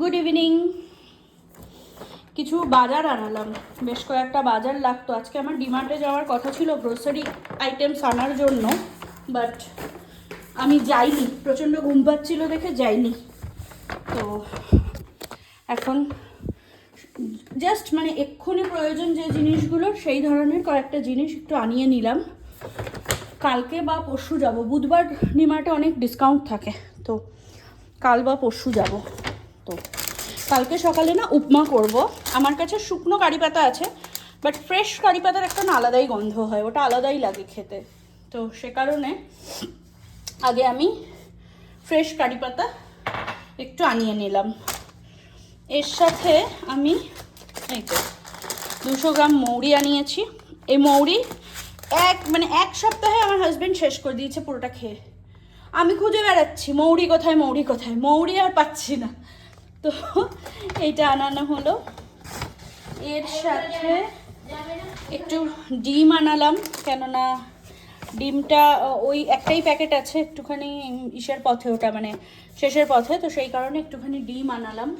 Good evening কিছু বাজার আনালাম। বেশ কয়েকটা বাজার লাগতো। আজকে আমার ডিমার্টে যাওয়ার কথা ছিল গ্রোসারি আইটেমস আনার জন্য বাট আমি যাইনি। প্রচণ্ড ঘুম পাচ্ছিল দেখে যাইনি। তো এখন জাস্ট মানে এক্ষুনি প্রয়োজন যে জিনিসগুলো, সেই ধরনের কয়েকটা জিনিস একটু আনিয়ে নিলাম। কালকে বা পরশু যাব। বুধবার ডিমার্টে অনেক ডিসকাউন্ট থাকে। তো কাল বা পরশু যাব। তো কালকে সকালে না উপমা করব। আমার কাছে শুকনো কারি পাতা আছে বাট ফ্রেশ কারি পাতার একটা না আলাদাই গন্ধ হয়, ওটা আলাদাই লাগে খেতে। তো সে কারণে আগে আমি ফ্রেশ কারি পাতা একটু আনিয়ে নিলাম। এর সাথে আমি এই তো দুশো গ্রাম মৌরি আনিয়েছি। এই মৌরি এক মানে এক সপ্তাহে আমার হাজবেন্ড শেষ করে দিয়েছে পুরোটা খেয়ে। আমি খুঁজে বেড়াচ্ছি মৌরি কোথায় মৌরি কোথায়, মৌরি আর পাচ্ছি না। তো এইটা আনানো হলো। এর সাথে একটু ডিম আনালাম, কেননা ডিমটা ওই একটাই প্যাকেট আছে একটুখানি ইসের পথে, ওটা মানে শেষের পথে, তো সেই কারণে একটুখানি ডিম আনালাম।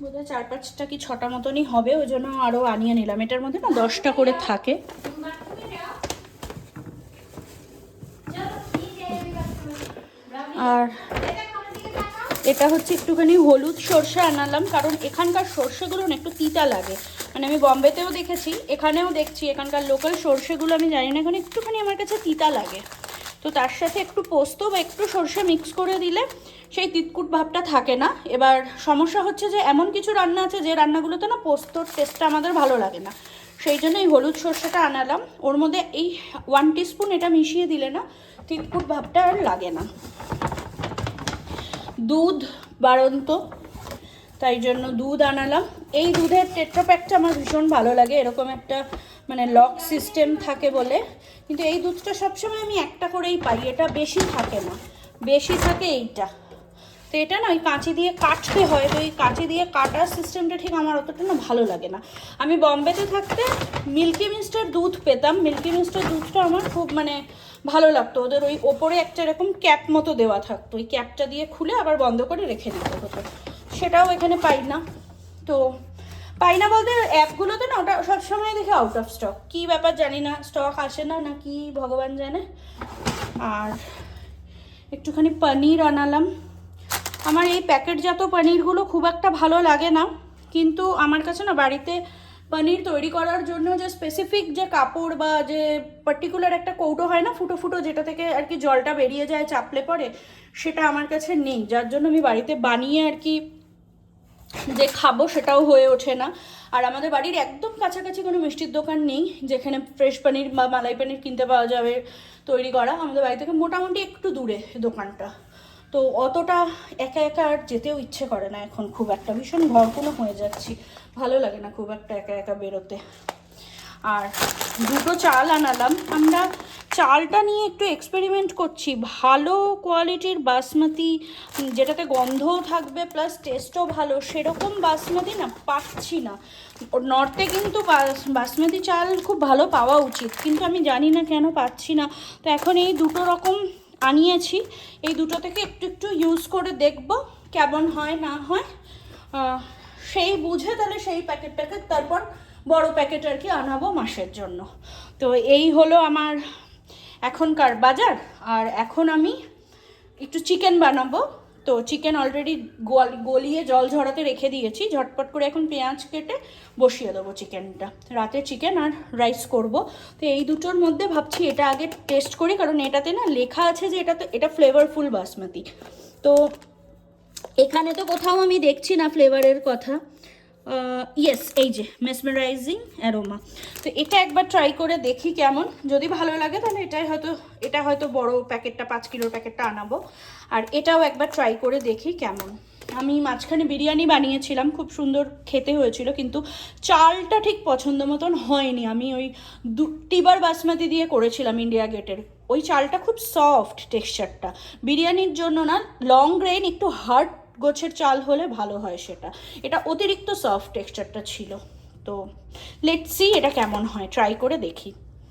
বোধহয় চার পাঁচটা কি ছটা মতনই হবে, ওই জন্য আরও আনিয়ে নিলাম। এটার মধ্যে না দশটা করে থাকে। আর এটা হচ্ছে একটুখানি হলুদ সর্ষে আনালাম, কারণ এখানকার সর্ষেগুলো না একটু তিতা লাগে। মানে আমি বম্বেতেও দেখেছি, এখানেও দেখছি, এখানকার লোকাল সর্ষেগুলো আমি জানি না, এখন একটুখানি আমার কাছে তিতা লাগে। তো তার সাথে একটু পোস্ত বা একটু সর্ষে মিক্স করে দিলে সেই তিতকুট ভাবটা থাকে না। এবার সমস্যা হচ্ছে যে এমন কিছু রান্না আছে যে রান্নাগুলোতে না পোস্তর টেস্টটা আমাদের ভালো লাগে না। সেই জন্য এই হলুদ সর্ষেটা আনালাম। ওর মধ্যে এই ওয়ান টিস্পুন এটা মিশিয়ে দিলে না তিতকুট ভাবটা আর লাগে না। দুধ বাড়ন্ত, তাই জন্য দুধ আনালাম। এই দুধের টেট্রোপ্যাকটা আমার ভীষণ ভালো লাগে, এরকম একটা মানে লক সিস্টেম থাকে বলে। কিন্তু এই দুধটা সবসময় আমি একটা করেই পাই, এটা বেশি থাকে না। বেশি থাকে এইটা। তো এটা না, ওই কাঁচি দিয়ে কাটতে হয়, তো এই কাঁচি দিয়ে কাটার সিস্টেমটা ঠিক আমার অতটা না ভালো লাগে না। আমি বম্বেতে থাকতে মিল্কি মিস্টার দুধ পেতাম। মিল্কি মিস্টার দুধটা আমার খুব মানে ভালো লাগতো। ওদের ওই ওপরে একটা এরকম ক্যাপ মতো দেওয়া থাকতো। ওই ক্যাপটা দিয়ে খুলে আবার বন্ধ করে রেখে দিতে হতো সেটাও এখানে পাই না। তো পাই না বলতে অ্যাপগুলোতে না, ওটা সবসময় দেখে আউট অফ স্টক কী ব্যাপার জানি না স্টক আসে না না কি, ভগবান জানে। আর একটুখানি পনির আনালাম। আমার এই প্যাকেটজাত পনিরগুলো খুব একটা ভালো লাগে না। কিন্তু আমার কাছে না বাড়িতে পনির তৈরি করার জন্য যে স্পেসিফিক যে কাপড় বা যে পার্টিকুলার একটা কৌটো হয় না, ফুটো ফুটো যেটা থেকে আর কি জলটা বেরিয়ে যায়, চাপলে পরে সেটা আমার কাছে নেই। যার জন্য আমি বাড়িতে বানিয়ে আর কি যে খাব সেটাও হয়ে ওঠে না। আর আমাদের বাড়ির একদম কাছাকাছি কোনো মিষ্টির দোকান নেই, যেখানে ফ্রেশ পনির বা মালাই পনির কিনতে পাওয়া যাবে তৈরি করা। আমাদের বাড়ি থেকে মোটামুটি একটু দূরে দোকানটা। তো অতটা একা একা আর যেতেও ইচ্ছে করে না এখন খুব একটা। ভীষণ ঘরকুনো হয়ে যাচ্ছি। ভালো লাগে না খুব একটা একা একা বেরোতে। আর দুটো চাল আনালাম। আমরা চালটা নিয়ে একটু এক্সপেরিমেন্ট করছি। ভালো কোয়ালিটির বাসমতি যেটাতে গন্ধও থাকবে প্লাস টেস্টও ভালো, সেরকম বাসমতি না, পাচ্ছি না। নর্থে কিন্তু বাস- বাসমতি চাল খুব ভালো পাওয়া উচিত, কিন্তু আমি জানি না কেন পাচ্ছি না। তো এখন এই দুটো রকম আনিয়েছি। এই দুটো থেকে একটু একটু ইউজ করে দেখব কেমন হয়, না হয়। সেই বুঝে তাহলে সেই প্যাকেট প্যাকেট তারপর বড় প্যাকেট আর কি আনাবো মাসের জন্য। তো এই হলো আমার এখনকার বাজার। আর এখন আমি একটু চিকেন বানাবো। তো চিকেন অলরেডি গলিয়ে জল ঝরাতে রেখে দিয়েছি, ঝটপট করে এখন পেঁয়াজ কেটে বসিয়ে দেবো চিকেনটা রাতে চিকেন আর রাইস করব। তো এই দুটোর মধ্যে ভাবছি এটা আগে টেস্ট করি, কারণ এটাতে না লেখা আছে যে এটা তো এটা ফ্লেভারফুল বাসমতি। তো এখানে তো কোথাও আমি দেখছি না ফ্লেভারের কথা। ইয়েস এই যে মেসমেরাইজিং অ্যারোমা তো এটা একবার ট্রাই করে দেখি কেমন। যদি ভালো লাগে তাহলে এটাই হয়তো, এটা হয়তো বড় প্যাকেটটা, পাঁচ কিলোর প্যাকেটটা আনাবো। আর এটাও একবার ট্রাই করে দেখি কেমন। আমি মাঝখানে বিরিয়ানি বানিয়েছিলাম, খুব সুন্দর খেতে হয়েছিল, কিন্তু চালটা ঠিক পছন্দ মতন হয়নি। আমি ওই দু, টিবার বাসমতি দিয়ে করেছিলাম ইন্ডিয়া গেটের ওই চালটা খুব সফট টেক্সচারটা বিরিয়ানির জন্য না লং গ্রেন একটু হার্ড গোছের চাল হলে ভালো হয় সেটা। এটা অতিরিক্ত সফট টেক্সচারটা ছিল। তো লেটসি এটা কেমন হয়। ট্রাই করে দেখি।